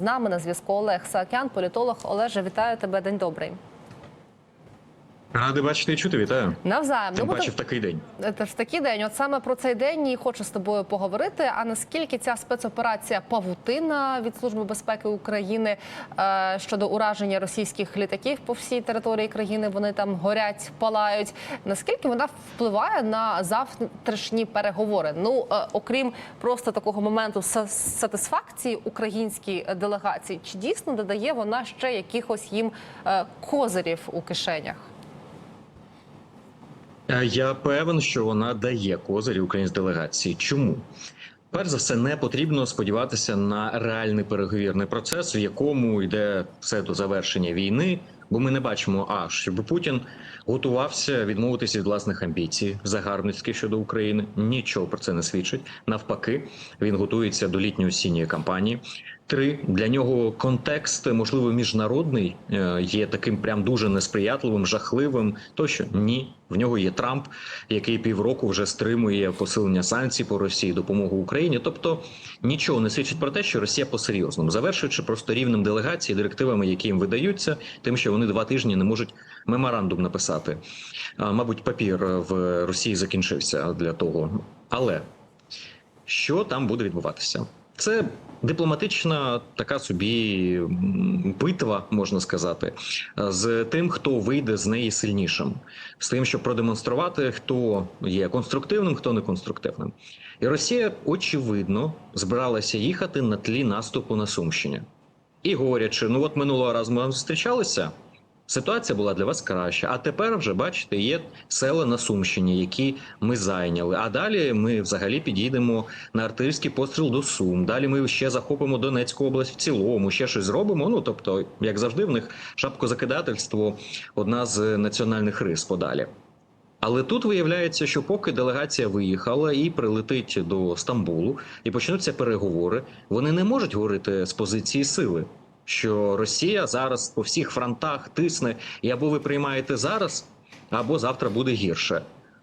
З нами на зв'язку Олег Саакян, політолог. Олеже, вітаю тебе. День добрий. Радий бачити і чути, вітаю. Навзаєм. Тим Ну, паче в такий день. Це ж такий день. От саме про цей день і хочу з тобою поговорити. А наскільки ця спецоперація Павутина від Служби безпеки України е, щодо ураження російських літаків по всій території країни, вони там горять, палають. Наскільки вона впливає на завтрашні переговори? Ну е, окрім просто такого моменту сатисфакції українській делегації, чи дійсно додає вона ще якихось їм е, козирів у кишенях? Е, Я певен, що вона дає козирі українській делегації. Чому? Перш за все, не потрібно сподіватися на реальний переговірний процес, в якому йде все до завершення війни. Бо ми не бачимо, а щоб Путін готувався відмовитися від власних амбіцій загарбницьких щодо України. Нічого про це не свідчить. Навпаки, він готується до літньо-осінньої кампанії. Три для нього контекст, можливо, міжнародний е, є таким прям дуже несприятливим, жахливим. Тощо ні, в нього є Трамп, який півроку вже стримує посилення санкцій по Росії, допомогу Україні. Тобто нічого не свідчить про те, що Росія по серйозному, завершуючи просто рівнем делегації, директивами, які їм видаються, тим, що вони два тижні не можуть меморандум написати. Мабуть, папір в Росії закінчився для того, але що там буде відбуватися? Це дипломатична така собі битва, можна сказати, з тим, хто вийде з неї сильнішим, з тим, щоб продемонструвати, хто є конструктивним, хто не конструктивним. І Росія, очевидно, збиралася їхати на тлі наступу на Сумщині. І говорячи, ну от минулого разу ми зустрічалися. Ситуація була для вас краща. А тепер вже бачите, є села на Сумщині, які ми зайняли. А далі ми взагалі підійдемо на артилерійський постріл до Сум. Далі ми ще захопимо Донецьку область в цілому, ще щось зробимо. Ну тобто, як завжди, в них шапкозакидательство одна з національних рис подалі. Але тут виявляється, що поки делегація виїхала і прилетить до Стамбулу, і почнуться переговори, вони не можуть говорити з позиції сили. Що Росія зараз по всіх фронтах тисне, і або ви приймаєте зараз, або завтра буде гірше.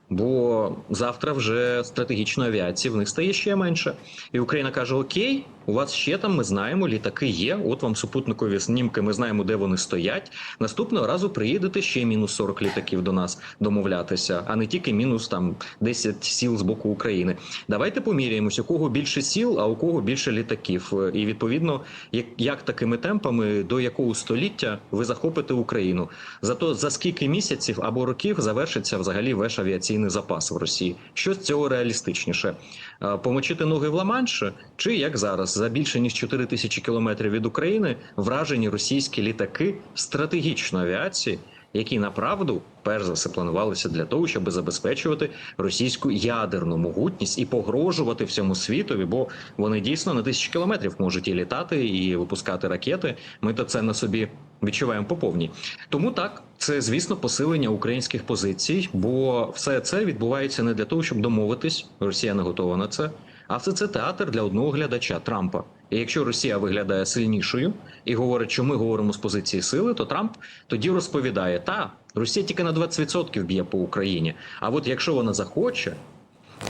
Бо завтра вже стратегічної авіації в них стає ще менше. І Україна каже: Окей, у вас ще там ми знаємо, літаки є. От вам супутникові знімки, ми знаємо, де вони стоять. Наступного разу приїдете ще мінус 40 літаків до нас домовлятися, а не тільки мінус там 10 сіл з боку України. Давайте поміряємось, у кого більше сіл, а у кого більше літаків. І відповідно, як, як такими темпами до якого століття ви захопите Україну? Зато за скільки місяців або років завершиться взагалі ваш авіаційний запас в Росії? Що з цього реалістичніше? Е, Помочити ноги в Ла-Манш? чи як зараз за більше ніж 4 тисячі кілометрів від України вражені російські літаки стратегічної авіації, які направду перш за все планувалися для того, щоб забезпечувати російську ядерну могутність і погрожувати всьому світові, бо вони дійсно на тисячі кілометрів можуть і літати, і випускати ракети. Ми то це на собі відчуваємо по повній. Тому так, це звісно посилення українських позицій, бо все це відбувається не для того, щоб домовитись. Росія не готова на це. А все це театр для одного глядача Трампа. І якщо Росія виглядає сильнішою і говорить, що ми говоримо з позиції сили, то Трамп тоді розповідає: та Росія тільки на 20% б'є по Україні. А от якщо вона захоче,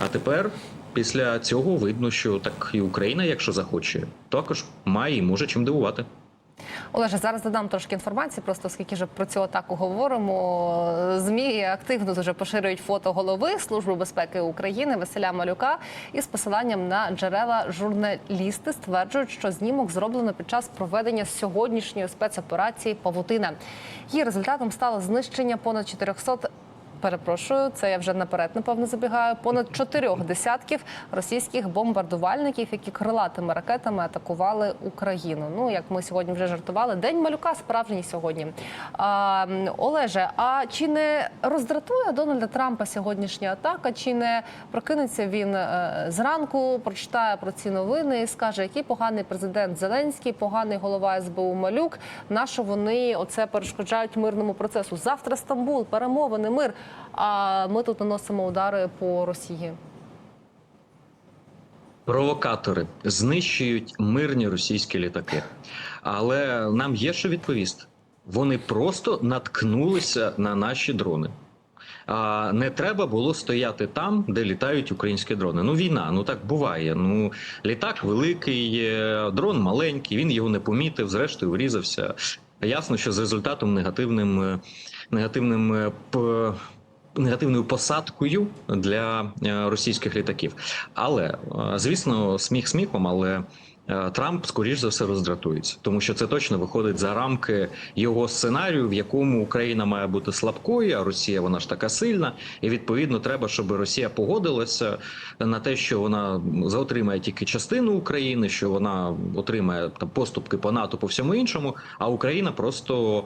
а тепер після цього видно, що так і Україна, якщо захоче, також має і може чим дивувати. Олеже, зараз додам трошки інформації, просто оскільки вже про цю атаку говоримо. Змі активно дуже поширюють фото голови Служби безпеки України Василя Малюка із посиланням на джерела журналісти стверджують, що знімок зроблено під час проведення сьогоднішньої спецоперації Павутина. Її результатом стало знищення понад 400 Перепрошую, це я вже наперед напевно забігаю. Понад чотирьох десятків російських бомбардувальників, які крилатими ракетами атакували Україну. Ну як ми сьогодні вже жартували, день малюка справжній сьогодні. А, Олеже, а чи не роздратує Дональда Трампа сьогоднішня атака? Чи не прокинеться він е, зранку, прочитає про ці новини і скаже, який поганий президент Зеленський, поганий голова СБУ Малюк. На що вони оце перешкоджають мирному процесу? Завтра Стамбул, перемовини, мир. А ми тут наносимо удари по Росії. Провокатори знищують мирні російські літаки, але нам є що відповісти. Вони просто наткнулися на наші дрони. а, не треба було стояти там, де літають українські дрони. Ну, війна, ну так буває. Ну, літак великий, дрон маленький, він його не помітив, зрештою врізався. Ясно, що з результатом негативним, негативним е, негативною посадкою для е, російських літаків. Але е, звісно, сміх сміхом, але. е, Трамп, скоріш за все, роздратується, тому що це точно виходить за рамки його сценарію, в якому Україна має бути слабкою, а Росія вона ж така сильна, і відповідно треба, щоб Росія погодилася на те, що вона заотримає тільки частину України, що вона отримає там поступки по НАТО по всьому іншому. А Україна просто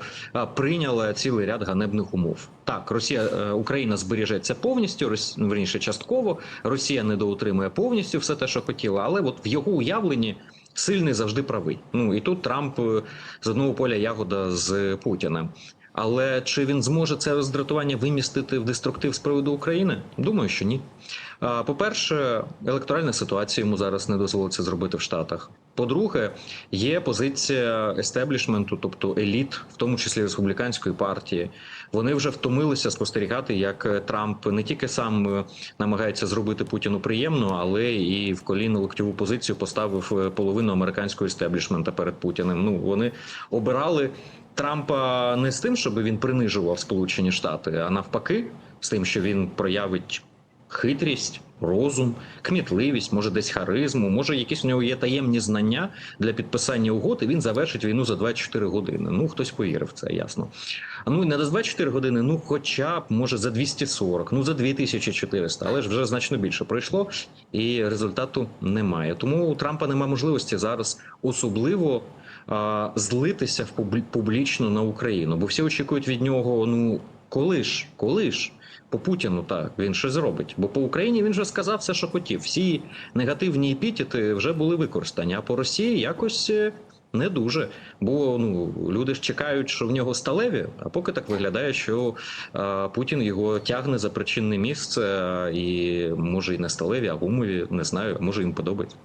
прийняла цілий ряд ганебних умов. Так, Росія е, Україна збережеться повністю, ну, верніше частково. Росія недоутримує повністю все те, що хотіла, але от в його уявленні. Сильний завжди правий. Ну і тут Трамп е, з одного поля ягода з Путіним. Але чи він зможе це роздратування вимістити в деструктив з приводу України? Думаю, що ні. По-перше, електоральна ситуація йому зараз не дозволить це зробити в Штатах. По-друге, є позиція естеблішменту, тобто еліт, в тому числі республіканської партії. Вони вже втомилися спостерігати, як Трамп не тільки сам е, намагається зробити Путіну приємно, але і в коліно локтєву позицію поставив е, половину американського естеблішмента перед Путіним. Ну вони обирали Трампа не з тим, щоб він принижував Сполучені Штати, а навпаки, з тим, що він проявить хитрість, розум, кмітливість, може десь харизму, може якісь у нього є таємні знання для підписання угод, і він завершить війну за 24 години. Ну хтось повірив це, ясно. Ну не за 24 години, ну хоча б може за 240, ну за 2400, але ж вже значно більше пройшло, і результату немає. Тому у Трампа немає можливості зараз особливо злитися в публі- публічно на Україну, бо всі очікують від нього. Ну коли ж, коли ж по Путіну так він щось зробить. Бо по Україні він вже сказав все, що хотів. Всі негативні епітети вже були використані. А по Росії якось. е, Не дуже, бо ну люди ж чекають, що в нього сталеві. А поки так виглядає, що е, Путін його тягне за причинне місце, е, і може і не сталеві, а гумові, не знаю, може їм подобається.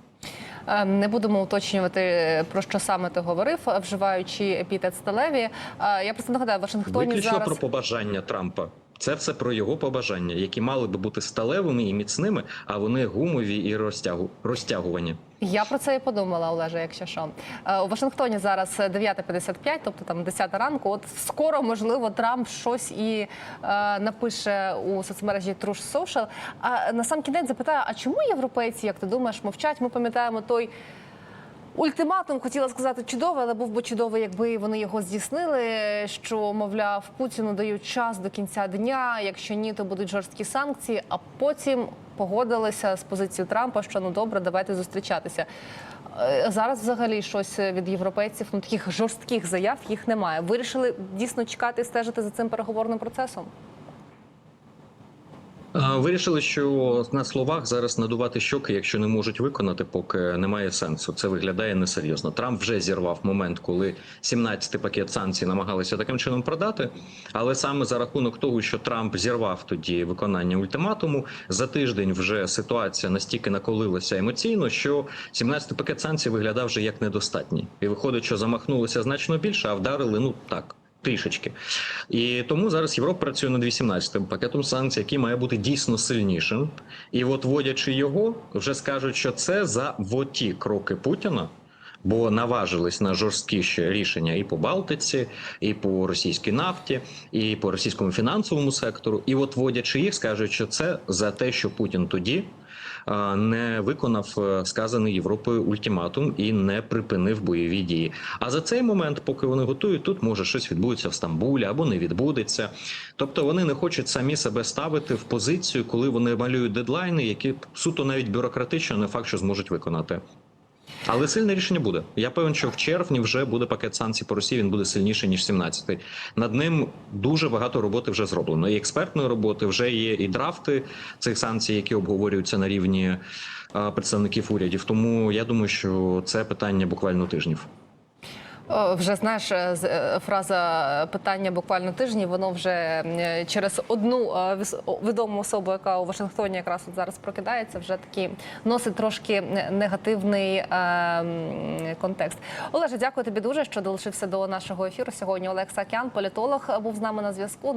Е, Не будемо уточнювати про що саме ти говорив, вживаючи епітет сталеві. Е, Я просто нагадаю, Вашингтоні Виключно зараз про побажання Трампа. Це все про його побажання, які мали би бути сталевими і міцними, а вони гумові і розтягу розтягувані. Я про це і подумала, Олеже, якщо що. Е, У Вашингтоні зараз 9.55, тобто там 10 ранку. От скоро, можливо, Трамп щось і е, напише у соцмережі Truth Social. А на сам кінець запитаю, а чому європейці, як ти думаєш, мовчать? Ми пам'ятаємо той. Ультиматум хотіла сказати чудовий, але був би чудовий, якби вони його здійснили. Що мовляв, Путіну дають час до кінця дня. Якщо ні, то будуть жорсткі санкції. А потім погодилися з позицією Трампа, що ну добре, давайте зустрічатися. Е, Зараз взагалі щось від європейців, ну таких жорстких заяв їх немає. Вирішили дійсно чекати і стежити за цим переговорним процесом. Вирішили, що на словах зараз надувати щоки, якщо не можуть виконати, поки немає сенсу. Це виглядає несерйозно. Трамп вже зірвав момент, коли 17-й пакет санкцій намагалися таким чином продати. Але саме за рахунок того, що Трамп зірвав тоді виконання ультиматуму, за тиждень вже ситуація настільки наколилася емоційно, що 17-й пакет санкцій виглядав вже як недостатній. І виходить, що замахнулися значно більше, а вдарили ну так. Трішечки, і тому зараз Європа працює над 18-м пакетом санкцій, який має бути дійсно сильнішим. І от вводячи його, вже скажуть, що це за воті кроки Путіна, бо наважились на жорсткіші рішення і по Балтиці, і по російській нафті, і по російському фінансовому сектору. І от вводячи їх, скажуть, що це за те, що Путін тоді не виконав е, сказаний Європою ультиматум і не припинив бойові дії. А за цей момент, поки вони готують, тут може щось відбудеться в Стамбулі або не відбудеться. Тобто вони не хочуть самі себе ставити в позицію, коли вони малюють дедлайни, які суто навіть бюрократично не факт, що зможуть виконати. Але сильне рішення буде. Я певен, що в червні вже буде пакет санкцій по Росії. Він буде сильніший ніж 17-й. Над ним дуже багато роботи вже зроблено. І експертної роботи вже є і драфти цих санкцій, які обговорюються на рівні представників урядів. Тому я думаю, що це питання буквально тижнів. Вже знаєш, е, е, фраза питання буквально тижні. Воно вже е, через одну е, відому особу, яка у Вашингтоні якраз от зараз прокидається, вже такі носить трошки негативний е, контекст. Олеже, дякую тобі дуже, що долучився до нашого ефіру сьогодні. Олекса Сакян, політолог, був з нами на зв'язку.